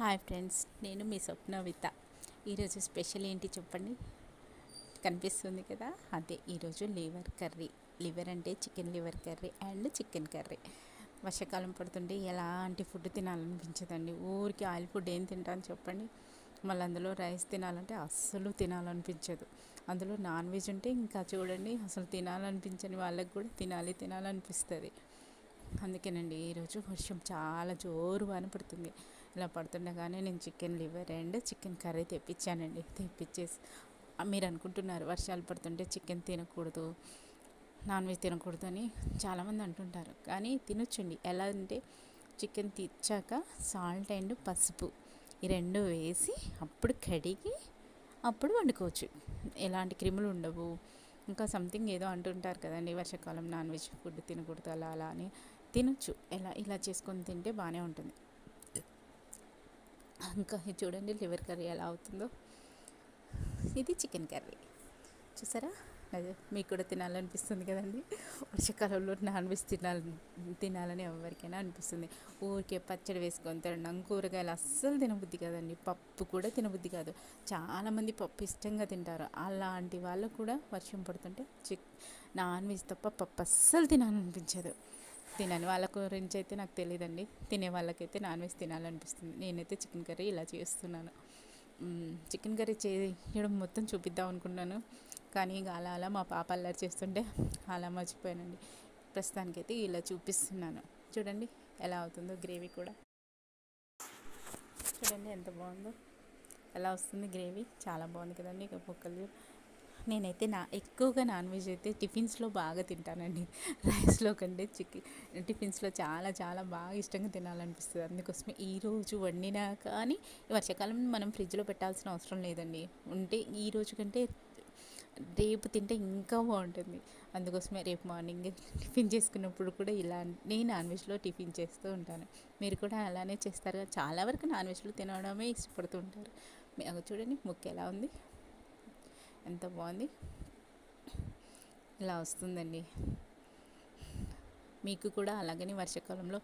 Hi friends నేను మీ స్వప్నవిత ఈరోజు special ఏంటి చెప్పండి? కనిపిస్తుంది కదా? అదే ఈరోజు లివర్ కర్రీ. లివర్ అంటే chicken liver curry and chicken curry. వర్షాకాలం పడుతుంటే ఎలాంటి ఫుడ్ తినాలనిపించదండి? ఊరికి ఆయిల్ ఫుడ్ ఏం తింటాను చెప్పండి. మళ్ళీ అందులో రైస్ తినాలంటే అస్సలు తినాలనిపించదు. అందులో నాన్ వెజ్ ఉంటే ఇంకా చూడండి అసలు తినాలనిపించని వాళ్ళకి కూడా తినాలి తినాలనిపిస్తుంది. అందుకేనండి ఈరోజు వర్షం చాలా జోరు వాన పడుతుంది. ఇలా పడుతుండగానే నేను chicken liver and chicken curry తెప్పించానండి. తెప్పించేసి మీరు అనుకుంటున్నారు వర్షాలు పడుతుంటే చికెన్ తినకూడదు నాన్ వెజ్ తినకూడదు అని చాలామంది అంటుంటారు. కానీ తినొచ్చండి. ఎలా అంటే చికెన్ తెచ్చాక సాల్ట్ అండ్ పసుపు ఈ రెండు వేసి అప్పుడు కడిగి అప్పుడు వండుకోవచ్చు. ఎలాంటి క్రిములు ఉండవు. ఇంకా సంథింగ్ ఏదో అంటుంటారు కదండి వర్షాకాలం నాన్ వెజ్ ఫుడ్ తినకూడదు అలా అలా అని. తినొచ్చు. ఎలా ఇలా చేసుకొని తింటే బాగానే ఉంటుంది. ఇంకా చూడండి లివర్ కర్రీ ఎలా అవుతుందో. ఇది చికెన్ కర్రీ. చూసారా? అదే మీకు కూడా తినాలనిపిస్తుంది కదండి. వర్షాకాలంలో నాన్ వెజ్ తినాలి తినాలని ఎవరికైనా అనిపిస్తుంది. ఊరికే పచ్చడి వేసుకొని తినడం కూరగాయలు అస్సలు తినబుద్ధి కాదండి. పప్పు కూడా తినబుద్ధి కాదు. చాలామంది పప్పు ఇష్టంగా తింటారు. అలాంటి వాళ్ళు కూడా వర్షం పడుతుంటే చిక్ నాన్ వెజ్ తప్ప పప్పు అస్సలు తినాలనిపించదు. తినని వాళ్ళ గురించి అయితే నాకు తెలియదండి తినే వాళ్ళకైతే నాన్ వెజ్ తినాలనిపిస్తుంది. నేనైతే చికెన్ కర్రీ ఇలా చేస్తున్నాను. చికెన్ కర్రీ చేయడం మొత్తం చూపిద్దాం అనుకున్నాను. కానీ ఇక అలా అలా మా పాప అల్లరి చేస్తుంటే అలా మర్చిపోయానండి. ప్రస్తుతానికైతే ఇలా చూపిస్తున్నాను. చూడండి ఎలా అవుతుందో గ్రేవీ కూడా. చూడండి ఎంత బాగుందో. ఎలా వస్తుంది గ్రేవీ? చాలా బాగుంది కదండి. ఇక ముక్కలు నేనైతే నా ఎక్కువగా నాన్ వెజ్ అయితే టిఫిన్స్లో బాగా తింటానండి. రైస్లో కంటే చికెన్ టిఫిన్స్లో చాలా చాలా బాగా ఇష్టంగా తినాలనిపిస్తుంది. అందుకోసమే ఈరోజు వండినా కానీ వర్షాకాలం మనం ఫ్రిడ్జ్లో పెట్టాల్సిన అవసరం లేదండి. ఉంటే ఈ రోజు కంటే రేపు తింటే ఇంకా బాగుంటుంది. అందుకోసమే రేపు మార్నింగ్ టిఫిన్ చేసుకున్నప్పుడు కూడా ఇలా నేను నాన్ వెజ్లో టిఫిన్ చేస్తూ ఉంటాను. మీరు కూడా అలానే చేస్తారు చాలా వరకు నాన్ వెజ్లో తినడమే ఇష్టపడుతూ ఉంటారు. చూడండి ముక్క ఎలా ఉంది? ఎంత బాగుంది? ఇలా వస్తుందండి. మీకు కూడా అలాగనే వర్షాకాలంలో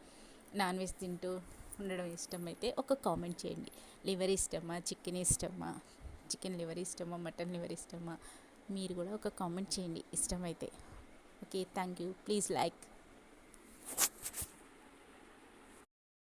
నాన్ వెజ్ తింటూ ఉండడం ఇష్టం అయితే ఒక కామెంట్ చేయండి. లివర్ ఇష్టమా? చికెన్ ఇష్టమా? చికెన్ లివర్ ఇష్టమా? మటన్ లివర్ ఇష్టమా? మీరు కూడా ఒక కామెంట్ చేయండి. ఇష్టమైతే. Okay thank you. Please like.